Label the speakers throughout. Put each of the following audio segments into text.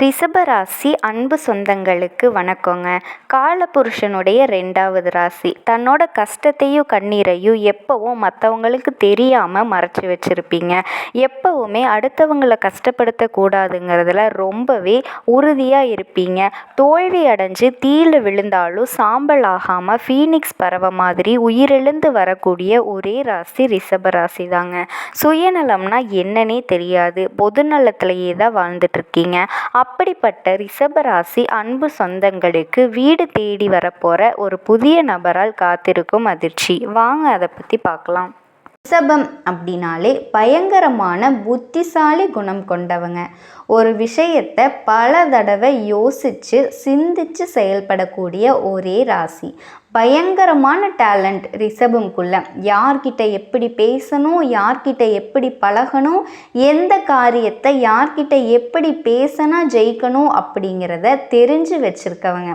Speaker 1: ரிஷபராசி அன்பு சொந்தங்களுக்கு வணக்கங்க. காலபுருஷனுடைய ரெண்டாவது ராசி. தன்னோட கஷ்டத்தையும் கண்ணீரையும் எப்போவும் மற்றவங்களுக்கு தெரியாமல் மறைச்சி வச்சுருப்பீங்க. எப்போவுமே அடுத்தவங்களை கஷ்டப்படுத்தக்கூடாதுங்கிறதுல ரொம்பவே உறுதியாக இருப்பீங்க. தோல்வி அடைஞ்சு தீயில் விழுந்தாலும் சாம்பல் ஆகாமல் ஃபீனிக்ஸ் பறவை மாதிரி உயிரிழந்து வரக்கூடிய ஒரே ராசி ரிஷபராசி தாங்க சுயநலம்னா என்னன்னே தெரியாது. பொதுநலத்திலேயே தான் வாழ்ந்துட்டுருக்கீங்க அப்படிப்பட்ட ரிஷபராசி அன்பு சொந்தங்களுக்கு வீடு தேடி வரப்போகிற ஒரு புதிய நபரால் காத்திருக்கும் அதிர்ச்சி. வாங்க அதை பற்றி பார்க்கலாம்
Speaker 2: ரிஷபம் அப்படின்னாலே பயங்கரமான புத்திசாலி குணம் கொண்டவங்க. ஒரு விஷயத்தை பல தடவை யோசித்து சிந்தித்து செயல்படக்கூடிய ஒரே ராசி. பயங்கரமான டேலண்ட் ரிஷபம்குள்ள யார்கிட்ட எப்படி பேசணும் யார்கிட்ட எப்படி பழகணும் எந்த காரியத்தை யார்கிட்ட எப்படி பேசினா ஜெயிக்கணும் அப்படிங்கிறத தெரிஞ்சு வச்சுருக்கவங்க.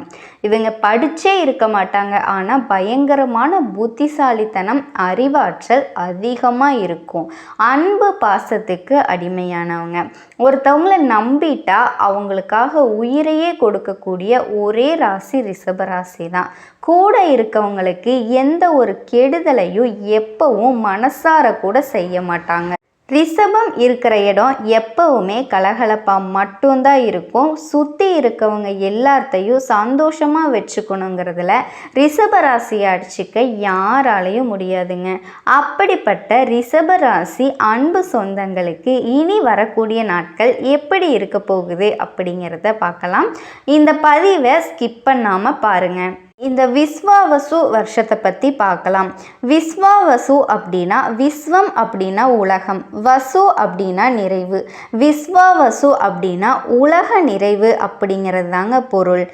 Speaker 2: இவங்க படித்தே இருக்க மாட்டாங்க. ஆனால் பயங்கரமான புத்திசாலித்தனம் அறிவாற்றல் அதிகமாக இருக்கும். அன்பு பாசத்துக்கு அடிமையானவங்க. ஒருத்தவங்களை நம்பிட்டா அவங்களுக்காக உயிரையே கொடுக்கக்கூடிய ஒரே ராசி ரிஷபராசி தான் கூட இருக்கவங்களுக்கு எந்த ஒரு கெடுதலையும் எப்பவும் மனசார கூட செய்ய மாட்டாங்க. ரிஷபம் இருக்கிற இடம் எப்பவுமே கலகலப்பாக மட்டும்தான் இருக்கும். சுற்றி இருக்கவங்க எல்லாத்தையும் சந்தோஷமாக வச்சுக்கணுங்கிறதுல ரிஷபராசியை அடிச்சிக்க யாராலையும் முடியாதுங்க. அப்படிப்பட்ட ரிஷபராசி அன்பு சொந்தங்களுக்கு இனி வரக்கூடிய நாட்கள் எப்படி இருக்க போகுது அப்படிங்கிறத பார்க்கலாம். இந்த பதிவை ஸ்கிப் பண்ணாமல் பாருங்கள் இந்த விஸ்வாவசு வருஷத்தை பற்றி பார்க்கலாம். விஸ்வாவசு அப்படின்னா விஸ்வம் அப்படின்னா உலகம். வசு அப்படின்னா நிறைவு. விஸ்வாவசு அப்படின்னா உலக நிறைவு அப்படிங்கிறது தாங்க பொருள்.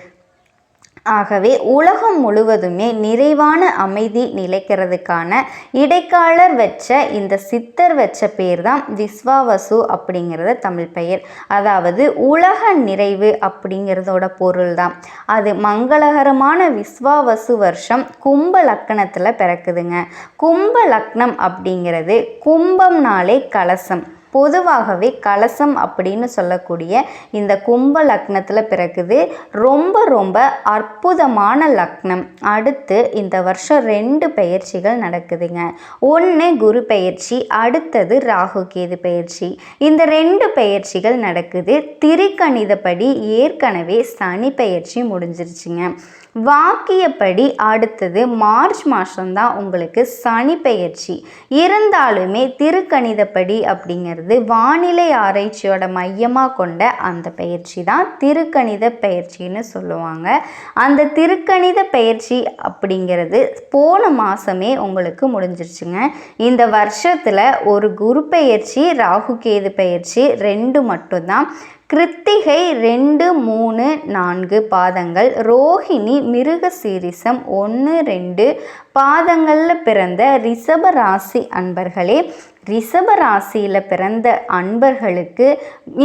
Speaker 2: ஆகவே உலகம் முழுவதுமே நிறைவான அமைதி நிலைக்கிறதுக்கான இடைக்காலர் வச்ச இந்த சித்தர் வச்ச பேர் தான் விஸ்வாவசு அப்படிங்கிறத தமிழ் பெயர். அதாவது உலக நிறைவு அப்படிங்கிறதோட பொருள் தான் அது மங்களகரமான விஸ்வாவசு வருஷம் கும்ப லக்கணத்தில் பிறக்குதுங்க. கும்ப லக்னம் அப்படிங்கிறது கும்பம்னாலே கலசம். பொதுவாகவே கலசம் அப்படின்னு சொல்லக்கூடிய இந்த கும்ப லக்னத்தில் பிறக்குது. ரொம்ப ரொம்ப அற்புதமான லக்னம். அடுத்து இந்த வருஷம் ரெண்டு பயிற்சிகள் நடக்குதுங்க. ஒன்று குரு பயிற்சி அடுத்தது ராகு கேது பயிற்சி. இந்த ரெண்டு பயிற்சிகள் நடக்குது. திரிக்கணிதப்படி ஏற்கனவே சனி பயிற்சி முடிஞ்சிருச்சுங்க. வாக்கியப்படி அடுத்தது மார்ச் மாதம்தான் உங்களுக்கு சனி பெயர்ச்சி. இருந்தாலுமே திருக்கணிதப்படி அப்படிங்கிறது வானிலை ஆராய்ச்சியோட மையமாக கொண்ட அந்த பயிற்சி தான் திருக்கணித பயிற்சின்னு சொல்லுவாங்க. அந்த திருக்கணித பயிற்சி அப்படிங்கிறது போன மாதமே உங்களுக்கு முடிஞ்சிருச்சுங்க. இந்த வருஷத்தில் ஒரு குரு பயிற்சி ராகு கேது பயிற்சி ரெண்டு மட்டும்தான். கிருத்திகை ரெண்டு மூணு நான்கு பாதங்கள் ரோஹிணி மிருக சீரிசம் ஒன்று ரெண்டு பாதங்களில் பிறந்த ரிஷப ராசி அன்பர்களே ரிஷப ராசியில் பிறந்த அன்பர்களுக்கு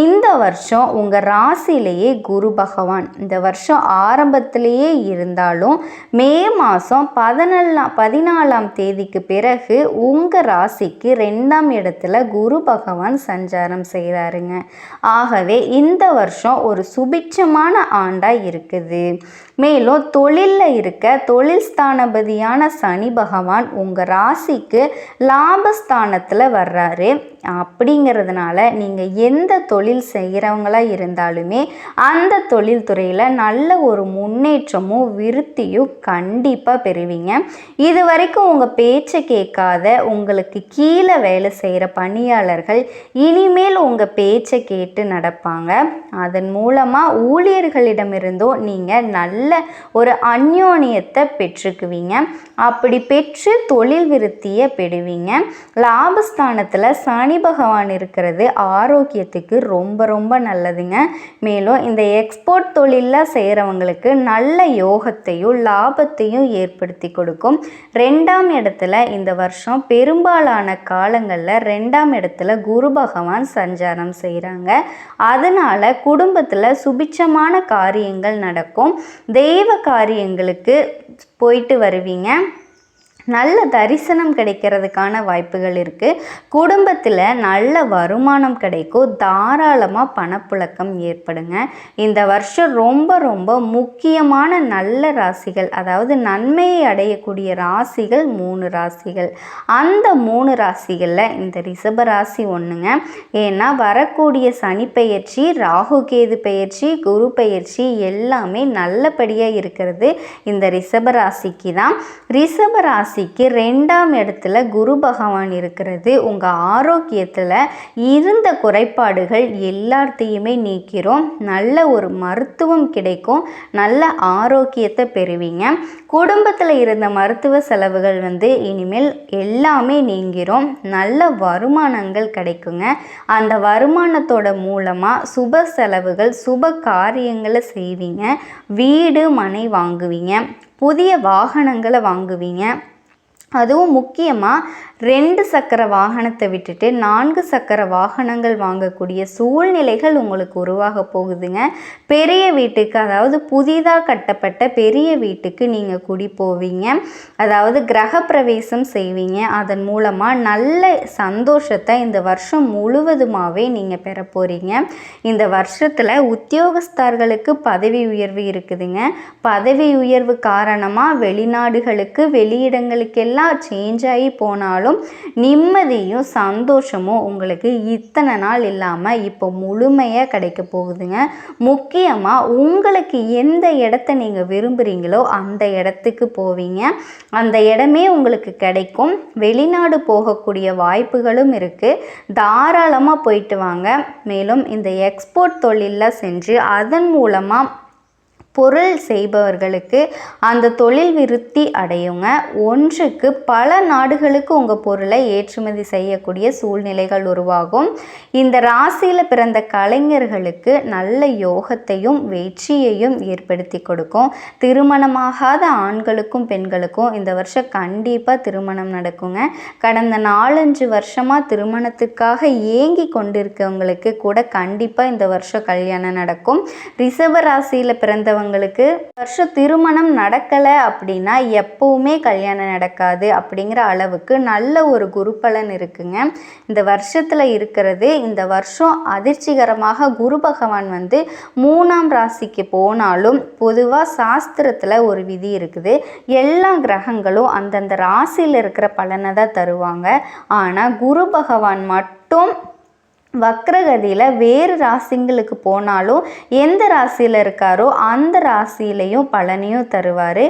Speaker 2: இந்த வருஷம் உங்கள் ராசியிலேயே குரு பகவான். இந்த வருஷம் ஆரம்பத்திலேயே இருந்தாலும் மே மாதம் பதினெல்லாம் பதினாலாம் தேதிக்கு பிறகு உங்கள் ராசிக்கு ரெண்டாம் இடத்துல குரு பகவான் சஞ்சாரம் செய்கிறாருங்க ஆகவே இந்த வருஷம் ஒரு சுபிட்சமான ஆண்டாக இருக்குது. மேலும் தொழிலில் இருக்க தொழில் ஸ்தானபதியான சனி பகவான் உங்கள் ராசிக்கு லாபஸ்தானத்தில் வர்றாரு. அப்படிங்கிறதுனால நீங்கள் எந்த தொழில் செய்கிறவங்களாக இருந்தாலுமே அந்த தொழில் துறையில் நல்ல ஒரு முன்னேற்றமும் விருத்தியும் கண்டிப்பாக பெறுவீங்க. இது வரைக்கும் உங்கள் பேச்சை கேட்காத உங்களுக்கு கீழே வேலை செய்கிற பணியாளர்கள் இனிமேல் உங்கள் பேச்சை கேட்டு நடப்பாங்க. அதன் மூலமாக ஊழியர்களிடமிருந்தும் நீங்கள் நல்ல ஒரு அந்யோனியத்தை பெற்றுக்குவீங்க. அப்படி பெற்று தொழில் விருத்தியை பெறுவீங்க. லாபஸ்தானத்தில் சனி பகவான் இருக்கிறது ஆரோக்கியத்துக்கு ரொம்ப ரொம்ப நல்லதுங்க. மேலும் இந்த எக்ஸ்போர்ட் தொழிலில் செய்கிறவங்களுக்கு நல்ல யோகத்தையும் லாபத்தையும் ஏற்படுத்தி கொடுக்கும். ரெண்டாம் இடத்துல இந்த வருஷம் பெரும்பாலான காலங்களில் ரெண்டாம் இடத்துல குரு பகவான் சஞ்சாரம் செய்கிறாங்க அதனால் குடும்பத்தில் சுபிச்சமான காரியங்கள் நடக்கும். தெய்வ காரியங்களுக்கு போயிட்டு வருவீங்க. நல்ல தரிசனம் கிடைக்கிறதுக்கான வாய்ப்புகள் இருக்குது குடும்பத்தில் நல்ல வருமானம் கிடைக்கும். தாராளமாக பணப்புழக்கம் ஏற்படுங்க. இந்த வருஷம் ரொம்ப ரொம்ப முக்கியமான நல்ல ராசிகள் அதாவது நன்மையை அடையக்கூடிய ராசிகள் மூணு ராசிகள். அந்த மூணு ராசிகளில் இந்த ரிஷப ராசி ஒன்றுங்க ஏன்னா வரக்கூடிய சனி பெயர்ச்சி ராகு கேது பெயர்ச்சி குரு பெயர்ச்சி எல்லாமே நல்லபடியாக இருக்கிறது இந்த ரிஷப ராசிக்கு தான். ரிஷப ராசிக்கு ரெண்டாம் இடத்துல குரு பகவான் இருக்கிறது. உங்கள் ஆரோக்கியத்தில் இருந்த குறைபாடுகள் எல்லாத்தையுமே நீக்கிறோம். நல்ல ஒரு மருத்துவம் கிடைக்கும். நல்ல ஆரோக்கியத்தை பெறுவீங்க. குடும்பத்தில் இருந்த மருத்துவ செலவுகள் வந்து இனிமேல் எல்லாமே நீங்கிறோம் நல்ல வருமானங்கள் கிடைக்குங்க. அந்த வருமானத்தோட மூலமாக சுப செலவுகள் சுப காரியங்களை செய்வீங்க. வீடு மனை வாங்குவீங்க. புதிய வாகனங்களை வாங்குவீங்க. அதுவும் முக்கியமாக ரெண்டு சக்கர வாகனத்தை விட்டுட்டு நான்கு சக்கர வாகனங்கள் வாங்கக்கூடிய சூழ்நிலைகள் உங்களுக்கு உருவாக போகுதுங்க. பெரிய வீட்டுக்கு அதாவது புதிதாக கட்டப்பட்ட பெரிய வீட்டுக்கு நீங்கள் குடி போவீங்க. அதாவது கிரக பிரவேசம் செய்வீங்க. அதன் மூலமாக நல்ல சந்தோஷத்தை இந்த வருஷம் முழுவதுமாகவே நீங்கள் பெற போகிறீங்க இந்த வருஷத்தில் உத்தியோகஸ்தர்களுக்கு பதவி உயர்வு இருக்குதுங்க. பதவி உயர்வு காரணமாக வெளிநாடுகளுக்கு வெளியிடங்களுக்கெல்லாம் எல்லாம் சேஞ்ச் ஆகி போனாலும் நிம்மதியும் சந்தோஷமும் உங்களுக்கு இத்தனை நாள் இல்லாமல் இப்போ முழுமையாக கிடைக்க போகுதுங்க. முக்கியமாக உங்களுக்கு எந்த இடத்த நீங்கள் விரும்புகிறீங்களோ அந்த இடத்துக்கு போவீங்க. அந்த இடமே உங்களுக்கு கிடைக்கும். வெளிநாடு போகக்கூடிய வாய்ப்புகளும் இருக்குது தாராளமாக போயிட்டு வாங்க. மேலும் இந்த எக்ஸ்போர்ட் தொழிலில் செஞ்சு அதன் மூலமாக பொருள் செய்பவர்களுக்கு அந்த தொழில் விருத்தி அடையுங்க. ஒன்றுக்கு பல நாடுகளுக்கு உங்கள் பொருளை ஏற்றுமதி செய்யக்கூடிய சூழ்நிலைகள் உருவாகும். இந்த ராசியில் பிறந்த கலைஞர்களுக்கு நல்ல யோகத்தையும் வெற்றியையும் ஏற்படுத்தி கொடுக்கும். திருமணமாகாத ஆண்களுக்கும் பெண்களுக்கும் இந்த வருஷம் கண்டிப்பாக திருமணம் நடக்குங்க. கடந்த நாலஞ்சு வருஷமாக திருமணத்துக்காக ஏங்கி கொண்டிருக்கவங்களுக்கு கூட கண்டிப்பாக இந்த வருஷம் கல்யாணம் நடக்கும். ரிசர்வ ராசியில் பிறந்தவங்க இருக்கிறவங்களுக்கு வருஷம் திருமணம் நடக்கலை அப்படின்னா எப்பவுமே கல்யாணம் நடக்காது அப்படிங்கிற அளவுக்கு நல்ல ஒரு குரு பலன் இருக்குங்க. இந்த வருஷத்தில் இருக்கிறது இந்த வருஷம் அதிர்ச்சிகரமாக குரு பகவான் வந்து மூணாம் ராசிக்கு போனாலும் பொதுவாக சாஸ்திரத்தில் ஒரு விதி இருக்குது. எல்லா கிரகங்களும் அந்தந்த ராசியில் இருக்கிற பலனை தான் தருவாங்க. ஆனால் குரு பகவான் மட்டும் வக்ரகதியில் வேறு ராசிங்களுக்கு போனாலும் எந்த ராசியில் இருக்காரோ அந்த ராசியிலையும் பலனையும் தருவார்.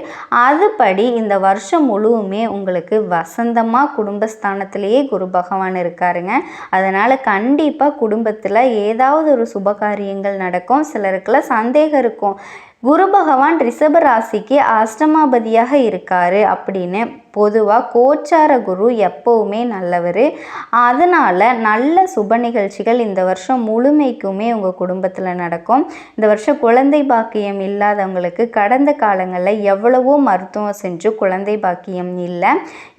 Speaker 2: அதுபடி இந்த வருஷம் முழுவுமே உங்களுக்கு வசந்தமாக குடும்பஸ்தானத்திலேயே குரு பகவான் இருக்காருங்க. அதனால் கண்டிப்பாக குடும்பத்தில் ஏதாவது ஒரு சுபகாரியங்கள் நடக்கும். சிலருக்குலாம் சந்தேகம் இருக்கும். குரு பகவான் ரிஷப ராசிக்கு அஷ்டமாபதியாக இருக்காரு அப்படின்னு பொதுவாக கோச்சார குரு எப்போவுமே நல்லவர். அதனால் நல்ல சுப நிகழ்ச்சிகள் இந்த வருஷம் முழுமைக்குமே உங்கள் குடும்பத்தில் நடக்கும். இந்த வருஷம் குழந்தை பாக்கியம் இல்லாதவங்களுக்கு கடந்த காலங்களில் எவ்வளவோ மருத்துவம் செஞ்சு குழந்தை பாக்கியம் இல்லை.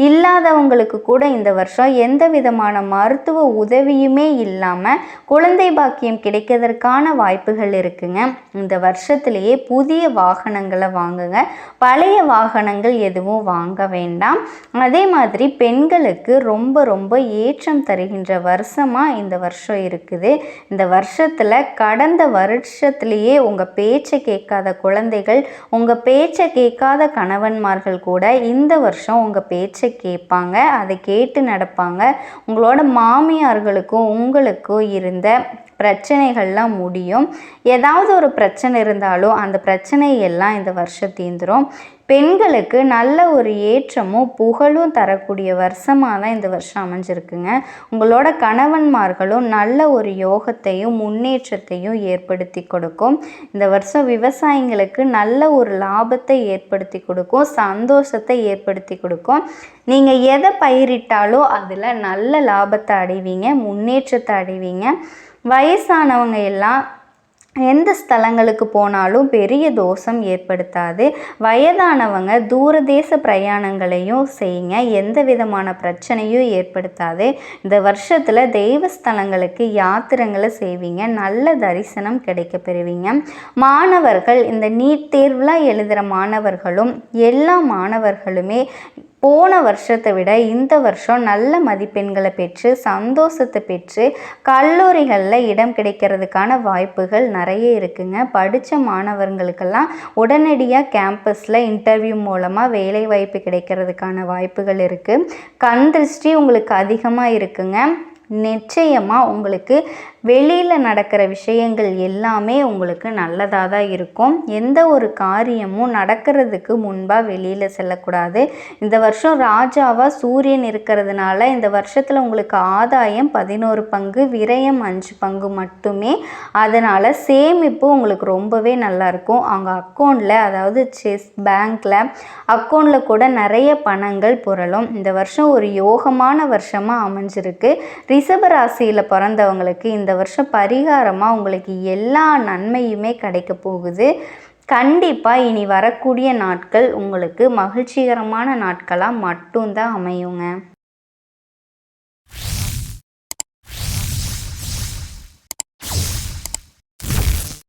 Speaker 2: இல்லாதவங்களுக்கு கூட இந்த வருஷம் எந்த விதமான மருத்துவ உதவியுமே இல்லாமல் குழந்தை பாக்கியம் கிடைக்கிறதற்கான வாய்ப்புகள் இருக்குங்க. இந்த வருஷத்திலேயே புதிய வாகனங்களை வாங்குங்க. பழைய வாகனங்கள் எதுவும் வாங்க வேண்டாம். அதே மாதிரி பெண்களுக்கு ரொம்ப ரொம்ப ஏற்றம் தருகின்ற வருஷமாக இந்த வருஷம் இருக்குது. இந்த வருஷத்தில் கடந்த வருஷத்துலேயே உங்கள் பேச்சை கேட்காத குழந்தைகள் உங்கள் பேச்சை கேட்காத கணவன்மார்கள் கூட இந்த வருஷம் உங்கள் பேச்சை கேட்பாங்க அதை கேட்டு நடப்பாங்க. உங்களோட மாமியார்களுக்கும் உங்களுக்கும் இருந்த பிரச்சனைகள்லாம் முடியும். ஏதாவது ஒரு பிரச்சனை இருந்தாலும் அந்த பிரச்சனை எல்லாம் இந்த வருஷம் தீந்துடும் பெண்களுக்கு நல்ல ஒரு ஏற்றமும் புகழும் தரக்கூடிய வருஷமாக தான் இந்த வருஷம் அமைஞ்சிருக்குங்க. உங்களோட கணவன்மார்களும் நல்ல ஒரு யோகத்தையும் முன்னேற்றத்தையும் ஏற்படுத்தி கொடுக்கும். இந்த வருஷம் விவசாயிங்களுக்கு நல்ல ஒரு லாபத்தை ஏற்படுத்தி கொடுக்கும். சந்தோஷத்தை ஏற்படுத்தி கொடுக்கும். நீங்கள் எதை பயிரிட்டாலோ அதில் நல்ல லாபத்தை அடைவீங்க முன்னேற்றத்தை அடைவீங்க. வயசானவங்க எல்லாம் எந்த ஸ்தலங்களுக்கு போனாலும் பெரிய தோஷம் ஏற்படுத்தாது. வயதானவங்க தூரதேச பிரயாணங்களையும் செய்யுங்க. எந்த விதமான பிரச்சனையும் ஏற்படுத்தாது. இந்த வருஷத்தில் தெய்வ ஸ்தலங்களுக்கு யாத்திரைங்களை செய்வீங்க. நல்ல தரிசனம் கிடைக்க பெறுவீங்க மாணவர்கள் இந்த நீட் தேர்வுலாம் எழுதுகிற மாணவர்களும் எல்லா மாணவர்களுமே போன வருஷத்தை விட இந்த வருஷம் நல்ல மதிப்பெண்களை பெற்று சந்தோஷத்தை பெற்று கல்லூரிகளில் இடம் கிடைக்கிறதுக்கான வாய்ப்புகள் நிறைய இருக்குங்க. படித்த மாணவர்களுக்கெல்லாம் உடனடியாக கேம்பஸில் இன்டர்வியூ மூலமாக வேலை வாய்ப்பு கிடைக்கிறதுக்கான வாய்ப்புகள் இருக்குது கண் திருஷ்டி உங்களுக்கு அதிகமாக இருக்குங்க. நிச்சயமாக உங்களுக்கு வெளியில் நடக்கிற விஷயங்கள் எல்லாமே உங்களுக்கு நல்லதாக தான் இருக்கும். எந்த ஒரு காரியமும் நடக்கிறதுக்கு முன்பாக வெளியில் செல்லக்கூடாது. இந்த வருஷம் ராஜாவாக சூரியன் இருக்கிறதுனால இந்த வருஷத்தில் உங்களுக்கு ஆதாயம் பதினோரு பங்கு விரயம் அஞ்சு பங்கு மட்டுமே. அதனால் சேமிப்பு உங்களுக்கு ரொம்பவே நல்லாயிருக்கும் அவங்க அக்கௌண்ட்டில் அதாவது செஸ் பேங்க்கில் அக்கௌண்ட்டில் கூட நிறைய பணங்கள் புரளும். இந்த வருஷம் ஒரு யோகமான வருஷமாக அமைஞ்சிருக்கு. ரிஷப ராசியில் பிறந்தவங்களுக்கு இந்த வருஷம் பரிகாரமாக உங்களுக்கு எல்லா நன்மையுமே கிடைக்க போகுது. கண்டிப்பாக இனி வரக்கூடிய நாட்கள் உங்களுக்கு மகிழ்ச்சிகரமான நாட்களாக மட்டும்தான் அமையுங்க.